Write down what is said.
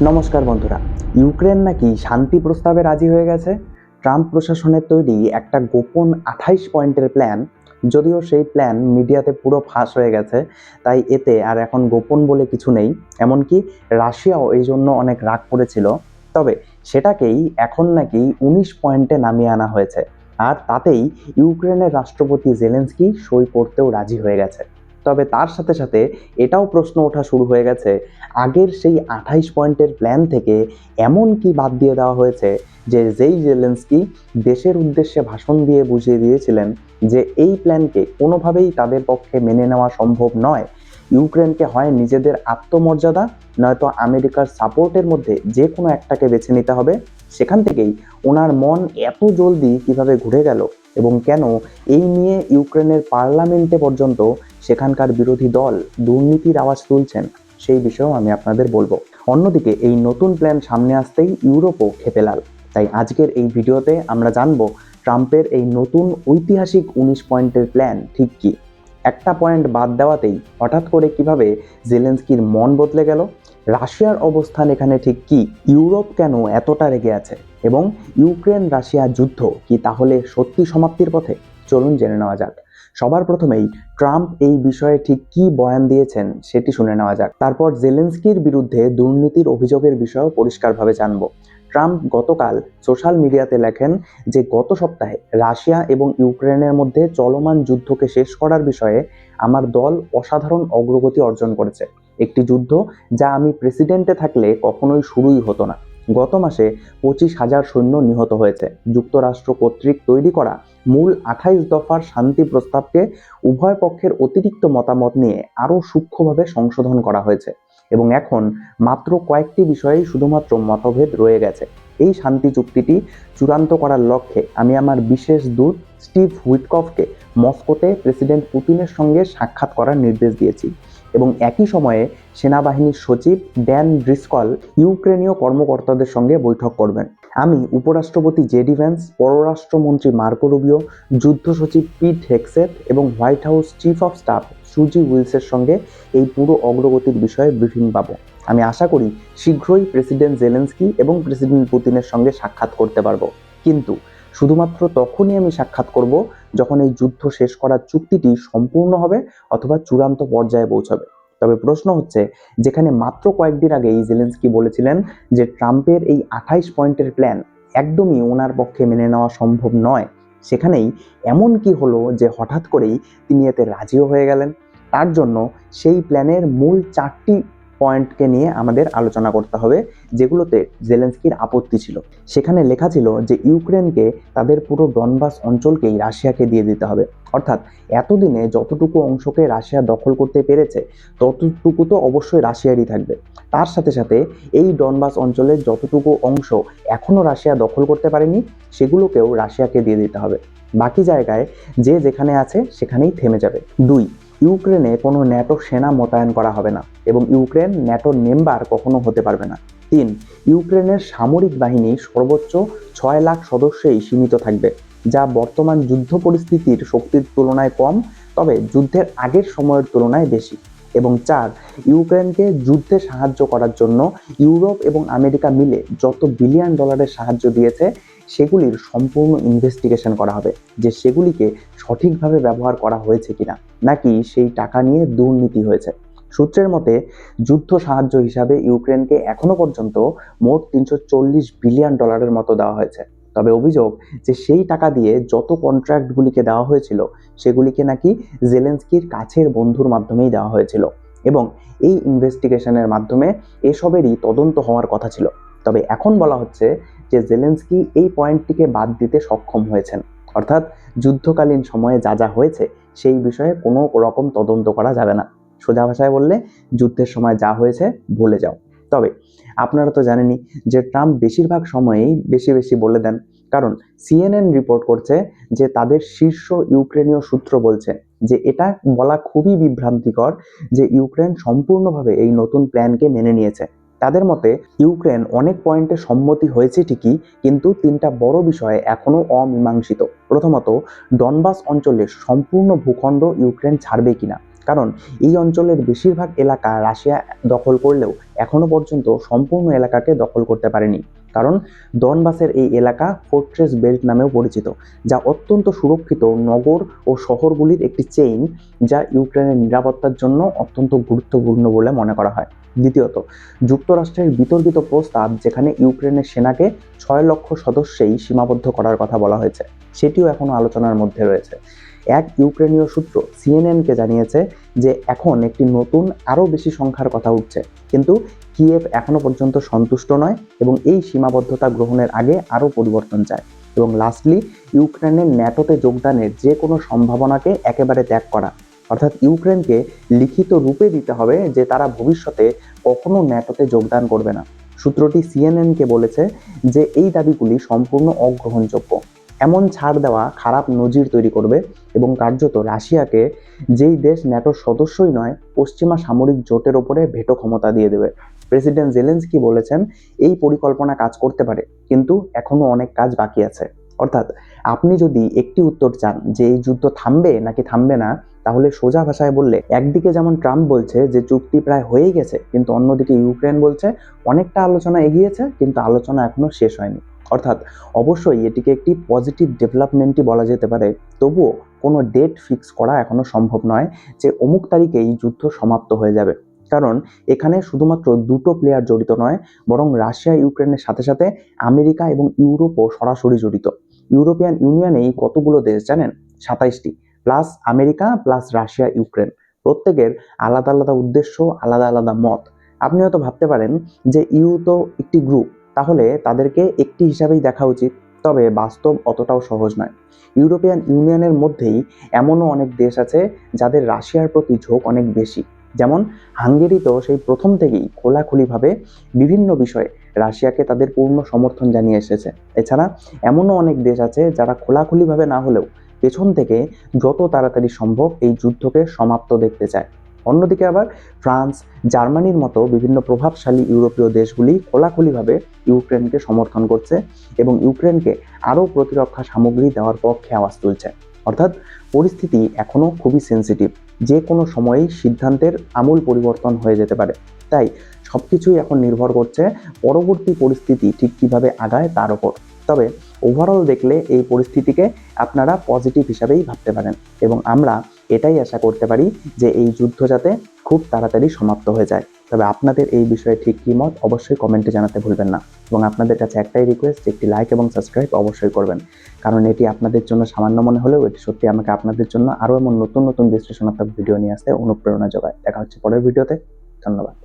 নমস্কার বন্ধুরা, ইউক্রেন নাকি শান্তি প্রস্তাবে রাজি হয়ে গেছে? ট্রাম্প প্রশাসনের তৈরি একটা গোপন আঠাইশ পয়েন্টের প্ল্যান, যদিও সেই প্ল্যান মিডিয়াতে পুরো ফাঁস হয়ে গেছে, তাই এতে আর এখন গোপন বলে কিছু নেই। এমনকি রাশিয়াও এই জন্য অনেক রাগ করেছিল। তবে সেটাকেই এখন নাকি উনিশ পয়েন্টে নামিয়ে আনা হয়েছে। আর তাতেই ইউক্রেনের রাষ্ট্রপতি জেলেন্সকি সই করতেও রাজি হয়ে গেছে। তবে তার সাথে সাথে এটাও প্রশ্ন ওঠা শুরু হয়ে গেছে, আগের সেই আঠাইশ পয়েন্টের প্ল্যান থেকে এমন কি বাদ দিয়ে দেওয়া হয়েছে যে যেই জেলেন্সকি দেশের উদ্দেশ্যে ভাষণ দিয়ে বুঝিয়ে দিয়েছিলেন যে এই প্ল্যানকে কোনোভাবেই তাদের পক্ষে মেনে নেওয়া সম্ভব নয়। ইউক্রেনকে হয় নিজেদের আত্মমর্যাদা, নয়তো আমেরিকার সাপোর্টের মধ্যে যে কোনো একটাকে বেছে নিতে হবে। সেখান থেকেই ওনার মন এত জলদি কীভাবে ঘুরে গেল এবং কেন এই নিয়ে ইউক্রেনের পার্লামেন্টে পর্যন্ত সেখানকার বিরোধী দল দুর্নীতির আওয়াজ তুলছেন, সেই বিষয়েও আমি আপনাদের বলব। অন্যদিকে, এই নতুন প্ল্যান সামনে আসতেই ইউরোপও খেপে লাল। তাই আজকের এই ভিডিওতে আমরা জানব ট্রাম্পের এই নতুন ঐতিহাসিক উনিশ পয়েন্টের প্ল্যান ঠিক কি। একটা পয়েন্ট বাদ দেওয়াতেই হঠাৎ করে কীভাবে জেলেন্সকির মন বদলে গেল রাশিয়ার অবস্থান এখানে ঠিক কি? ইউরোপ কেন এতটা রেগে আছে? এবং ইউক্রেন রাশিয়া যুদ্ধ কি তাহলে সত্যি সমাপ্তির পথে? চলুন জেনে নেওয়া যাক। সবার প্রথমেই ট্রাম্প এই বিষয়ে ঠিক কি বয়ান দিয়েছেন সেটি শুনে নেওয়া যাক। তারপর জেলেন্সকির বিরুদ্ধে দুর্নীতির অভিযোগের বিষয়েও পরিষ্কারভাবে জানব। ট্রাম্প গতকাল সোশ্যাল মিডিয়াতে লেখেন যে গত সপ্তাহে রাশিয়া এবং ইউক্রেনের মধ্যে চলমান যুদ্ধকে শেষ করার বিষয়ে আমার দল অসাধারণ অগ্রগতি অর্জন করেছে। একটি যুদ্ধ যা আমি প্রেসিডেন্টে থাকলে কখনোই শুরুই হতো না। গত মাসে পঁচিশ হাজার সৈন্য নিহত হয়েছে। যুক্তরাষ্ট্র কর্তৃক তৈরি করা মূল আঠাইশ দফার শান্তি প্রস্তাবকে উভয় পক্ষের অতিরিক্ত মতামত নিয়ে আরও সূক্ষ্মভাবে সংশোধন করা হয়েছে এবং এখন মাত্র কয়েকটি বিষয়েই শুধুমাত্র মতভেদ রয়ে গেছে। এই শান্তি চুক্তিটি চূড়ান্ত করার লক্ষ্যে আমি আমার বিশেষ দূত স্টিভ হুইটকফকে মস্কোতে প্রেসিডেন্ট পুতিনের সঙ্গে সাক্ষাৎ করার নির্দেশ দিয়েছি। এবং একই সময়ে সেনাবাহিনীর সচিব ড্যান ড্রিসকল ইউক্রেনীয় কর্মকর্তাদের সঙ্গে বৈঠক করবেন। আমি উপরাষ্ট্রপতি জেডি ভ্যান্স, পররাষ্ট্রমন্ত্রী মার্কো রুবিও, যুদ্ধ সচিব পিট হেক্সেট এবং White House chief of staff Susie উইলসের সঙ্গে এই পুরো অগ্রগতির বিষয়ে ব্রিফিং পাব। আমি আশা করি শীঘ্রই প্রেসিডেন্ট জেলেন্সকি এবং প্রেসিডেন্ট পুতিনের সঙ্গে সাক্ষাৎ করতে পারব। কিন্তু শুধুমাত্র তখনই আমি সাক্ষাৎ করব যখন এই যুদ্ধ শেষ করার চুক্তিটি সম্পূর্ণ হবে অথবা চূড়ান্ত পর্যায়ে পৌঁছাবে। তবে প্রশ্ন হচ্ছে, যেখানে মাত্র কয়েকদিন আগেই জেলেন্সকি বলেছিলেন যে ট্রাম্পের এই আঠাইশ পয়েন্টের প্ল্যান একদমই ওনার পক্ষে মেনে নেওয়া সম্ভব নয়, সেখানেই এমন কি হলো যে হঠাৎ করেই তিনি এতে রাজিও হয়ে গেলেন। তার জন্য সেই প্ল্যানের মূল চারটি পয়েন্টকে নিয়ে আমাদের আলোচনা করতে হবে, যেগুলোতে জেলেন্সকির আপত্তি ছিল। সেখানে লেখা ছিল যে, ইউক্রেনকে তাদের পুরো ডনবাস অঞ্চলকেই রাশিয়াকে দিয়ে দিতে হবে। অর্থাৎ এতদিনে যতটুকু অংশকে রাশিয়া দখল করতে পেরেছে, ততটুকু তো অবশ্যই রাশিয়ারই থাকবে। তার সাথে সাথে এই ডনবাস অঞ্চলের যতটুকু অংশ এখনও রাশিয়া দখল করতে পারেনি, সেগুলোকেও রাশিয়াকে দিয়ে দিতে হবে। বাকি জায়গায় যে যেখানে আছে, সেখানেই থেমে যাবে। দুই ইউক্রেনে কোনো ন্যাটো সেনা মোতায়েন করা হবে না এবং ইউক্রেন ন্যাটোর মেম্বার কখনো হতে পারবে না। তিন, ইউক্রেনের সামরিক বাহিনী সর্বোচ্চ ছয় লাখ সদস্যেই সীমিত থাকবে, যা বর্তমান যুদ্ধ পরিস্থিতির শক্তির তুলনায় কম, তবে যুদ্ধের আগের সময়ের তুলনায় বেশি। এবং চার, ইউক্রেনকে যুদ্ধে সাহায্য করার জন্য ইউরোপ এবং আমেরিকা মিলে যত বিলিয়ন ডলারের সাহায্য দিয়েছে, সেগুলির সম্পূর্ণ ইনভেস্টিগেশন করা হবে, যে সেগুলিকে সঠিকভাবে ব্যবহার করা হয়েছে কিনা। নাকি সেই টাকা নিয়ে দুর্নীতি হয়েছে। সূত্রের মতে, যুদ্ধ সাহায্য হিসাবে ইউক্রেনকে এখনও পর্যন্ত মোট তিনশো চল্লিশ বিলিয়ন ডলারের মতো দেওয়া হয়েছে। তবে অভিযোগ যে সেই টাকা দিয়ে যত কন্ট্রাক্টগুলিকে দেওয়া হয়েছিল, সেগুলিকে নাকি জেলেন্সকির কাছের বন্ধুর মাধ্যমেই দেওয়া হয়েছিল এবং এই ইনভেস্টিগেশনের মাধ্যমে এসবেরই তদন্ত হওয়ার কথা ছিল। তবে এখন বলা হচ্ছে যে জেলেন্সকি এই পয়েন্টটিকে বাদ দিতে সক্ষম হয়েছেন। অর্থাৎ যুদ্ধকালীন সময়ে যা যা হয়েছে সেই বিষয়ে কোনো রকম তদন্ত করা যাবে না। সোজা ভাষায় বললে, যুদ্ধের সময় যা হয়েছে ভুলে যাও। তবে আপনারা তো জানেনই যে ট্রাম্প বেশিরভাগ সময়েই বেশি বেশি বলে দেন। কারণ সিএনএন রিপোর্ট করছে যে তাদের শীর্ষ ইউক্রেনীয় সূত্র বলছে যে এটা বলা খুবই বিভ্রান্তিকর যে ইউক্রেন সম্পূর্ণভাবে এই নতুন প্ল্যানকে মেনে নিয়েছে। তাদের মতে, ইউক্রেন অনেক পয়েন্টে সম্মতি হয়েছে ঠিকই, কিন্তু তিনটা বড় বিষয়ে এখনও অমীমাংসিত। প্রথমত, ডনবাস অঞ্চলের সম্পূর্ণ ভূখণ্ড ইউক্রেন ছাড়বে কিনা? কারণ, এই অঞ্চলের বেশিরভাগ এলাকা রাশিয়া দখল করলেও এখনও পর্যন্ত সম্পূর্ণ এলাকাকে দখল করতে পারেনি। কারণ, ডনবাসের এই এলাকা ফোর্ট্রেস বেল্ট নামেও পরিচিত, যা অত্যন্ত সুরক্ষিত নগর ও শহরগুলির একটি চেইন, যা ইউক্রেনের নিরাপত্তার জন্য অত্যন্ত গুরুত্বপূর্ণ বলে মনে করা হয়। দ্বিতীয়ত, যুক্তরাষ্ট্রের বিতর্কিত প্রস্তাব যেখানে ইউক্রেনের সেনাকে ছয় লক্ষ সদস্যেই সীমাবদ্ধ করার কথা বলা হয়েছে, সেটিও এখনও আলোচনার মধ্যে রয়েছে। এক ইউক্রেনীয় সূত্র সিএনএনকে জানিয়েছে যে এখন একটি নতুন, আরও বেশি সংখ্যার কথা উঠছে। কিন্তু কিয়েভ এখনও পর্যন্ত সন্তুষ্ট নয় এবং এই সীমাবদ্ধতা গ্রহণের আগে আরও পরিবর্তন চায়। এবং লাস্টলি, ইউক্রেনের ন্যাটোতে যোগদানের যে কোনো সম্ভাবনাকে একেবারে ত্যাগ করা অর্থাৎ ইউক্রেনকে লিখিত রূপে দিতে হবে যে তারা ভবিষ্যতে কখনো ন্যাটোতে যোগদান করবে না। সূত্রটি সিএনএনকে বলেছে যে এই দাবিগুলি সম্পূর্ণ অগ্রহণযোগ্য। এমন ছাড় দেওয়া খারাপ নজির তৈরি করবে এবং কার্যত রাশিয়াকে যেই দেশ ন্যাটোর সদস্যই নয়, পশ্চিমা সামরিক জোটের ওপরে ভেটো ক্ষমতা দিয়ে দেবে। প্রেসিডেন্ট জেলেন্সকি বলেছেন, এই পরিকল্পনা কাজ করতে পারে, কিন্তু এখনও অনেক কাজ বাকি আছে। অর্থাৎ আপনি যদি একটি উত্তর চান যে এই যুদ্ধ থামবে নাকি থামবে না, তাহলে সোজা ভাষায় বললে একদিকে যেমন ট্রাম্প বলছে যে চুক্তি প্রায় হয়েই গেছে, কিন্তু অন্যদিকে ইউক্রেন বলছে অনেকটা আলোচনা এগিয়েছে, কিন্তু আলোচনা এখনও শেষ হয়নি। অর্থাৎ অবশ্যই এটিকে একটি পজিটিভ ডেভেলপমেন্টই বলা যেতে পারে, তবুও কোনো ডেট ফিক্স করা এখনও সম্ভব নয় যে অমুক তারিখে এই যুদ্ধ সমাপ্ত হয়ে যাবে। কারণ এখানে শুধুমাত্র দুটো প্লেয়ার জড়িত নয়, বরং রাশিয়া, ইউক্রেনের সাথে সাথে আমেরিকা এবং ইউরোপও সরাসরি জড়িত। ইউরোপিয়ান ইউনিয়নেই কতগুলো দেশ জানেন? সাতাইশটি। Plus America, plus Russia, Ukraine. প্রত্যেকের আলাদা আলাদা উদ্দেশ্য, আলাদা আলাদা মত। আপনি হয়তো ভাবতে পারেন যে ইউ তো একটি গ্রুপ তাহলে তাদেরকে একটি হিসাবেই দেখা উচিত। তবে বাস্তব অতটাও সহজ নয়। ইউরোপিয়ান ইউনিয়নের মধ্যেই এমনও অনেক দেশ আছে যাদের রাশিয়ার প্রতি ঝোঁক অনেক বেশি। যেমন হাঙ্গেরি তো সেই প্রথম থেকেই খোলাখুলিভাবে বিভিন্ন বিষয়ে রাশিয়াকে তাদের পূর্ণ সমর্থন জানিয়ে এসেছে। এছাড়া এমনও অনেক দেশ আছে যারা খোলাখুলিভাবে না হলেও পেছন থেকে যত তাড়াতাড়ি সম্ভব এই যুদ্ধকে সমাপ্ত দেখতে চায়। অন্যদিকে আবার ফ্রান্স, জার্মানির মতো বিভিন্ন প্রভাবশালী ইউরোপীয় দেশগুলি খোলাখুলিভাবে ইউক্রেনকে সমর্থন করছে এবং ইউক্রেনকে আরও প্রতিরক্ষা সামগ্রী দেওয়ার পক্ষে আওয়াজ তুলছে। অর্থাৎ পরিস্থিতি এখনও খুবই সেন্সিটিভ যে কোনো সময়েই সিদ্ধান্তের আমূল পরিবর্তন হয়ে যেতে পারে। তাই সব কিছুই এখন নির্ভর করছে পরবর্তী পরিস্থিতি ঠিক কীভাবে আগায় তার ওপর। তবে ওভারঅল দেখলে এই পরিস্থিতিকে আপনারা পজিটিভ হিসাবেই ভাবতে পারেন। এবং আমরা এটাই আশা করতে পারি যে এই যুদ্ধ যাতে খুব তাড়াতাড়ি সমাপ্ত হয়ে যায়। তবে আপনাদের এই বিষয়ে ঠিক কী মত অবশ্যই কমেন্টে জানাতে ভুলবেন না। এবং আপনাদের কাছে একটাই রিকোয়েস্ট একটি লাইক এবং সাবস্ক্রাইব অবশ্যই করবেন। কারণ এটি আপনাদের জন্য সামান্য মনে হলেও এটি সত্যি আমাকে আপনাদের জন্য আরও এমন নতুন নতুন বিশ্লেষণাত্মক ভিডিও নিয়ে আসতে অনুপ্রেরণা যোগায়। দেখা হচ্ছে পরের ভিডিওতে ধন্যবাদ।